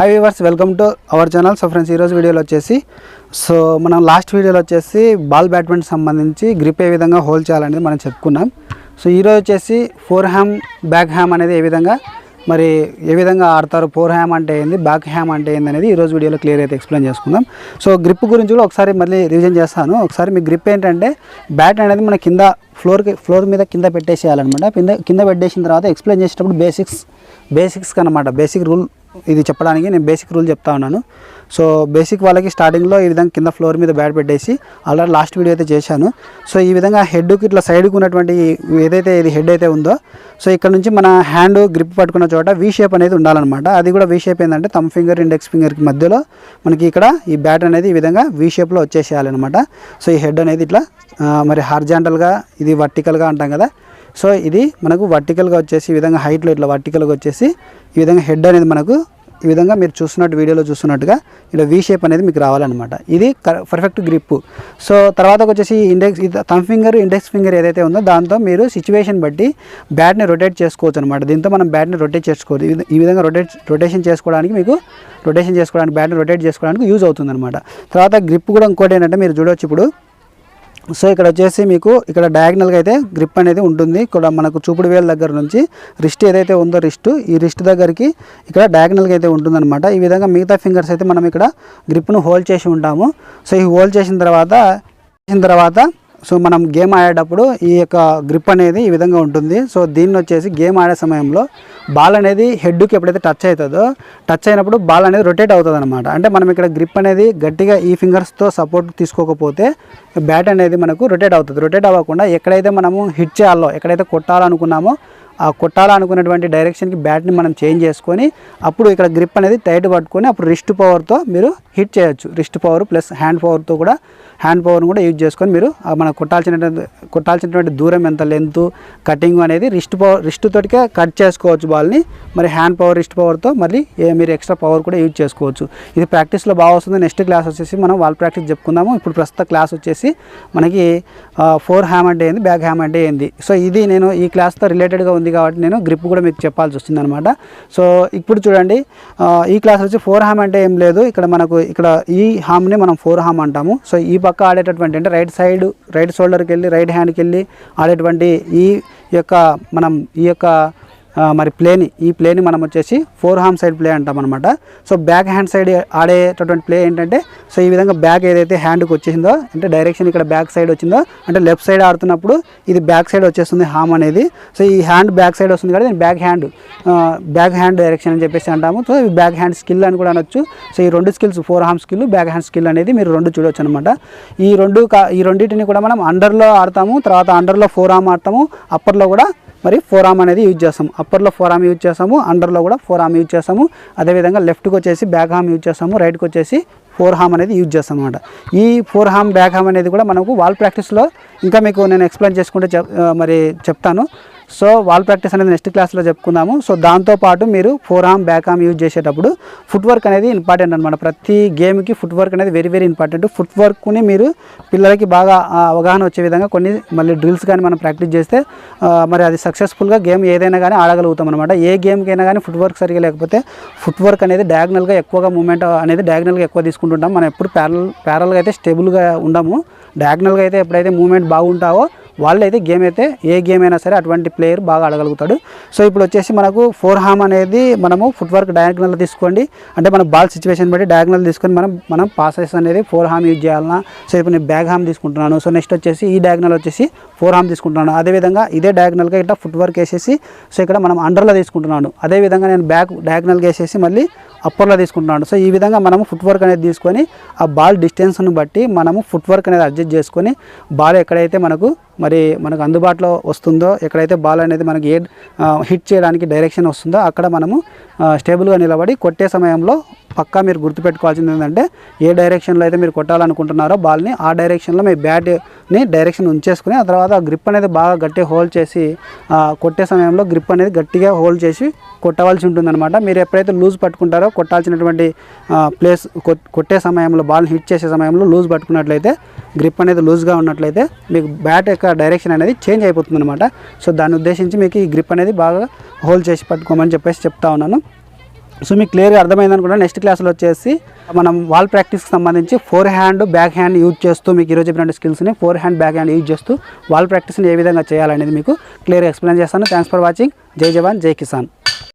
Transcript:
Hi viewers welcome to our channel so friends ఈరోజు వీడియోలో వచ్చేసి సో మనం లాస్ట్ వీడియోలో వచ్చేసి బాల్ బ్యాట్మెంట్ సంబంధించి గ్రిప్ ఏ విధంగా హోల్డ్ చేయాలనేది మనం చెప్పుకున్నాం. సో ఈరోజు వచ్చేసి ఫోర్ హ్యామ్ బ్యాక్ హ్యామ్ అనేది ఏ విధంగా మరి ఏ విధంగా ఆడతారు? ఫోర్ హ్యామ్ అంటే ఏంది? బ్యాక్ హ్యామ్ అంటే ఏంది అనేది ఈరోజు వీడియోలో క్లియర్ అయితే ఎక్స్ప్లెయిన్ చేసుకుందాం. సో గ్రిప్ గురించి కూడా ఒకసారి మళ్ళీ రివిజన్ చేస్తాను. ఒకసారి మీ గ్రిప్ ఏంటంటే బ్యాట్ అనేది మన కింద ఫ్లోర్కి ఫ్లోర్ మీద కింద పెట్టేసేయాలన్నమాట. కింద కింద పెట్టేసిన తర్వాత ఎక్స్ప్లెయిన్ చేసేటప్పుడు బేసిక్స్ బేసిక్స్ అనమాట బేసిక్ రూల్ ఇది చెప్పడానికి నేను బేసిక్ రూల్ చెప్తా ఉన్నాను. సో బేసిక్ వాళ్ళకి స్టార్టింగ్లో ఈ విధంగా కింద ఫ్లోర్ మీద బ్యాట్ పెట్టేసి ఆల్రెడీ లాస్ట్ వీడియో అయితే చేశాను. సో ఈ విధంగా హెడ్కి ఇట్లా సైడ్కి ఉన్నటువంటి ఏదైతే ఇది హెడ్ అయితే ఉందో సో ఇక్కడ నుంచి మన హ్యాండ్ గ్రిప్ పట్టుకున్న చోట వీ షేప్ అనేది ఉండాలన్నమాట. అది కూడా వీ షేప్ ఏంటంటే తమ్ ఫింగర్ ఇండెక్స్ ఫింగర్కి మధ్యలో మనకి ఇక్కడ ఈ బ్యాట్ అనేది ఈ విధంగా వీ షేప్లో వచ్చేసేయాలన్నమాట. సో ఈ హెడ్ అనేది ఇట్లా మరి హార్జాంటల్గా ఇది వర్టికల్గా అంటాం కదా సో ఇది మనకు వర్టికల్గా వచ్చేసి ఈ విధంగా హైట్లో ఇట్లా వర్టికల్గా వచ్చేసి ఈ విధంగా హెడ్ అనేది మనకు ఈ విధంగా మీరు చూస్తున్నట్టు వీడియోలో చూస్తున్నట్టుగా ఇలా వీ షేప్ అనేది మీకు రావాలన్నమాట. ఇది పర్ఫెక్ట్ గ్రిప్ సో తర్వాత వచ్చేసి index thumb finger index finger ఏదైతే ఉందో దాంతో మీరు సిచ్యువేషన్ బట్టి బ్యాట్ని రొటేట్ చేసుకోవచ్చు అనమాట దీంతో మనం బ్యాట్ని రొటేట్ చేసుకోవచ్చు. ఈ విధంగా రొటేట్ రొటేషన్ చేసుకోవడానికి మీకు రొటేషన్ చేసుకోవడానికి బ్యాట్ని రొటేట్ చేసుకోవడానికి యూజ్ అవుతుందన్నమాట. తర్వాత గ్రిప్ కూడా ఇంకోటి ఏంటంటే మీరు చూడవచ్చు ఇప్పుడు సో ఇక్కడ వచ్చేసి మీకు ఇక్కడ డయాగ్నల్గా అయితే గ్రిప్ అనేది ఉంటుంది. ఇక్కడ మనకు చూపుడు వేల దగ్గర నుంచి రిస్ట్ ఏదైతే ఉందో రిస్ట్ ఈ రిస్ట్ దగ్గరికి ఇక్కడ డయాగ్నల్గా అయితే ఉంటుందన్నమాట. ఈ విధంగా మిగతా ఫింగర్స్ అయితే మనం ఇక్కడ గ్రిప్ను హోల్డ్ చేసి ఉంటాము. సో ఈ హోల్డ్ చేసిన తర్వాత చేసిన తర్వాత సో మనం గేమ్ ఆడేటప్పుడు ఈ యొక్క గ్రిప్ అనేది ఈ విధంగా ఉంటుంది. సో దీన్ని వచ్చేసి గేమ్ ఆడే సమయంలో బాల్ అనేది హెడ్కి ఎప్పుడైతే టచ్ అవుతుందో టచ్ అయినప్పుడు బాల్ అనేది రొటేట్ అవుతుంది అనమాట అంటే మనం ఇక్కడ గ్రిప్ అనేది గట్టిగా ఈ ఫింగర్స్తో సపోర్ట్ తీసుకోకపోతే బ్యాట్ అనేది మనకు రొటేట్ అవుతుంది. రొటేట్ అవ్వకుండా ఎక్కడైతే మనము హిట్ చేయాలో ఎక్కడైతే కొట్టాలనుకున్నామో ఆ కొట్టాలనుకున్నటువంటి డైరెక్షన్కి బ్యాట్ని మనం చేంజ్ చేసుకొని అప్పుడు ఇక్కడ గ్రిప్ అనేది టైట్ పట్టుకొని అప్పుడు రిస్ట్ పవర్తో మీరు హిట్ చేయొచ్చు. రిస్ట్ పవర్ ప్లస్ హ్యాండ్ పవర్తో కూడా హ్యాండ్ పవర్ను కూడా యూజ్ చేసుకొని మీరు మన మనం కొట్టాల్సినటువంటి కొట్టాల్సినటువంటి దూరం ఎంత లెంత్ కటింగ్ అనేది రిస్ట్ పవర్ రిస్ట్ తోటికే కట్ చేసుకోవచ్చు బాల్ని. మరి హ్యాండ్ పవర్ రిస్ట్ పవర్తో మళ్ళీ ఏ- మీరు ఎక్స్ట్రా పవర్ కూడా యూజ్ చేసుకోవచ్చు. ఇది ప్రాక్టీస్లో బాగా వస్తుంది. నెక్స్ట్ క్లాస్ వచ్చేసి మనం వాల్ ప్రాక్టీస్ చెప్పుకుందాము. ఇప్పుడు ప్రస్తుత క్లాస్ వచ్చేసి మనకి ఫోర్ హ్యామ్ అంటే ఏంది? బ్యాక్ హ్యామ్ అంటే ఏంది? సో ఇది నేను ఈ క్లాస్తో రిలేటెడ్గా ఉంది కాబట్టి నేను గ్రిప్ కూడా మీకు చెప్పాల్సి వస్తుంది అనమాట సో ఇప్పుడు చూడండి ఈ క్లాస్ వచ్చి ఫోర్ హామ్ అంటే ఏం లేదు. ఇక్కడ మనకు ఇక్కడ ఈ హామ్ని మనం ఫోర్ హామ్ అంటాము. సో ఈ పక్క ఆడేటటువంటి అంటే రైట్ సైడ్ రైట్ షోల్డర్కి వెళ్ళి రైట్ హ్యాండ్కి వెళ్ళి ఆడేటువంటి ఈ యొక్క మనం ఈ యొక్క మరి ప్లేని ఈ ప్లేని మనం వచ్చేసి ఫోర్ హామ్ సైడ్ ప్లే అంటాం అనమాట సో బ్యాక్ హ్యాండ్ సైడ్ ఆడేటటువంటి ప్లే ఏంటంటే సో ఈ విధంగా బ్యాక్ ఏదైతే హ్యాండ్కి వచ్చేసిందో అంటే డైరెక్షన్ ఇక్కడ బ్యాక్ సైడ్ వచ్చిందో అంటే లెఫ్ట్ సైడ్ ఆడుతున్నప్పుడు ఇది బ్యాక్ సైడ్ వచ్చేస్తుంది హామ్ అనేది. సో ఈ హ్యాండ్ బ్యాక్ సైడ్ వస్తుంది కాబట్టి back hand back hand direction అని చెప్పేసి అంటాము. సో ఈ బ్యాక్ హ్యాండ్ స్కిల్ అని కూడా అనొచ్చు. సో ఈ రెండు skills fore hand skill back hand skill అనేది మీరు రెండు చూడొచ్చు అనమాట ఈ రెండు ఈ రెండింటిని కూడా మనం అండర్లో ఆడతాము తర్వాత అండర్లో ఫోర్ హామ్ ఆడతాము అప్పర్లో కూడా మరి ఫోర్ అనేది యూజ్ చేస్తాం. అప్పర్లో ఫోర్ యూజ్ చేస్తాము అండర్లో కూడా ఫోర్ యూజ్ చేస్తాము. అదేవిధంగా లెఫ్ట్కి వచ్చేసి బ్యాక్ హామ్ యూజ్ చేస్తాము రైట్కి వచ్చేసి ఫోర్ హామ్ అనేది యూజ్ చేస్తాం అనమాట ఈ ఫోర్ హామ్ బ్యాక్ హామ్ అనేది కూడా మనకు వాల్ ప్రాక్టీస్లో ఇంకా మీకు నేను ఎక్స్ప్లెయిన్ చేసుకుంటే చెప్ మరి చెప్తాను. సో వాల్ ప్రాక్టీస్ అనేది నెక్స్ట్ క్లాస్లో చెప్పుకుందాము. సో దాంతోపాటు మీరు fore arm back arm use చేసేటప్పుడు ఫుట్ వర్క్ అనేది ఇంపార్టెంట్ అనమాట ప్రతి గేమ్కి ఫుట్ వర్క్ అనేది వెరీ వెరీ ఇంపార్టెంట్. ఫుట్ వర్క్ని మీరు పిల్లలకి బాగా అవగాహన వచ్చే విధంగా కొన్ని మళ్ళీ డ్రిల్స్ కానీ మనం ప్రాక్టీస్ చేస్తే మరి అది సక్సెస్ఫుల్గా గేమ్ ఏదైనా కానీ ఆడగలుగుతాం అనమాట ఏ గేమ్కైనా కానీ ఫుట్ వర్క్ సరిగా లేకపోతే ఫుట్ వర్క్ అనేది డయాగ్నల్గా ఎక్కువగా మూమెంట్ అనేది డయాగ్నల్గా ఎక్కువ తీసుకుంటుంటాం. మనం ఎప్పుడు ప్యారల్ ప్యారల్గా అయితే స్టేబుల్గా ఉండము. డయాగ్నల్గా అయితే ఎప్పుడైతే మూమెంట్ బాగుంటావో వాళ్ళు అయితే గేమ్ అయితే ఏ గేమ్ అయినా సరే అటువంటి ప్లేయర్ బాగా ఆడగలుగుతాడు. సో ఇప్పుడు వచ్చేసి మనకు ఫోర్ హామ్ అనేది మనము ఫుట్ వర్క్ డయాగ్నల్ తీసుకోండి. అంటే మన బాల్ సిచ్యువేషన్ బట్టి డయాగ్నల్ తీసుకొని మనం మనం పాసెస్ అనేది ఫోర్ హామ్ యూజ్ చేయాలన్నా సో ఇప్పుడు నేను బ్యాక్ హామ్ తీసుకుంటున్నాను. సో నెక్స్ట్ వచ్చేసి ఈ డయాగ్నల్ వచ్చేసి ఫోర్ హామ్ తీసుకుంటున్నాను. అదేవిధంగా ఇదే డయాగ్నల్గా ఇట్లా ఫుట్ వర్క్ వేసేసి సో ఇక్కడ మనం అండర్లో తీసుకుంటున్నాను. అదేవిధంగా నేను బ్యాక్ డయాగ్నల్గా వేసేసి మళ్ళీ అప్పర్లో తీసుకుంటున్నాడు. సో ఈ విధంగా మనము ఫుట్ వర్క్ అనేది తీసుకొని ఆ బాల్ డిస్టెన్స్ను బట్టి మనము ఫుట్ వర్క్ అనేది అడ్జస్ట్ చేసుకొని బాల్ ఎక్కడైతే మనకు మరి మనకు అందుబాటులో వస్తుందో ఎక్కడైతే బాల్ అనేది మనకి ఏ హిట్ చేయడానికి డైరెక్షన్ వస్తుందో అక్కడ మనము స్టేబుల్గా నిలబడి కొట్టే సమయంలో పక్కా మీరు గుర్తుపెట్టుకోవాల్సింది ఏంటంటే ఏ డైరెక్షన్లో అయితే మీరు కొట్టాలనుకుంటున్నారో బాల్ని ఆ డైరెక్షన్లో మీ బ్యాట్ని డైరెక్షన్ ఉంచేసుకుని ఆ తర్వాత ఆ గ్రిప్ అనేది బాగా గట్టి హోల్డ్ చేసి కొట్టే సమయంలో గ్రిప్ అనేది గట్టిగా హోల్డ్ చేసి కొట్టవలసి ఉంటుందన్నమాట. మీరు ఎప్పుడైతే లూజ్ పట్టుకుంటారో కొట్టాల్సినటువంటి ప్లేస్ కొట్- కొట్టే సమయంలో బాల్ హిట్ చేసే సమయంలో లూజ్ పట్టుకున్నట్లయితే గ్రిప్ అనేది లూజ్గా ఉన్నట్లయితే మీకు బ్యాట్ యొక్క డైరెక్షన్ అనేది చేంజ్ అయిపోతుంది అనమాట సో దాన్ని ఉద్దేశించి మీకు ఈ గ్రిప్ అనేది బాగా హోల్డ్ చేసి పట్టుకోమని చెప్పేసి చెప్తా ఉన్నాను. సో మీకు క్లియర్గా అర్థమైంది అనుకుంటా నెక్స్ట్ క్లాస్లో వచ్చేసి మనం వాల్ ప్రాక్టీస్కి సంబంధించి fore hand back hand use చేస్తూ మీకు ఈరోజు చెప్పిన స్కిల్స్ని fore hand back hand use చేస్తూ వాల్ ప్రాక్టీస్ని ఏ విధంగా చేయాలనేది మీకు క్లియర్గా ఎక్స్ప్లెయిన్ చేస్తాను. థ్యాంక్స్ ఫర్ వాచింగ్ జై జవాన్ జై కిసాన్.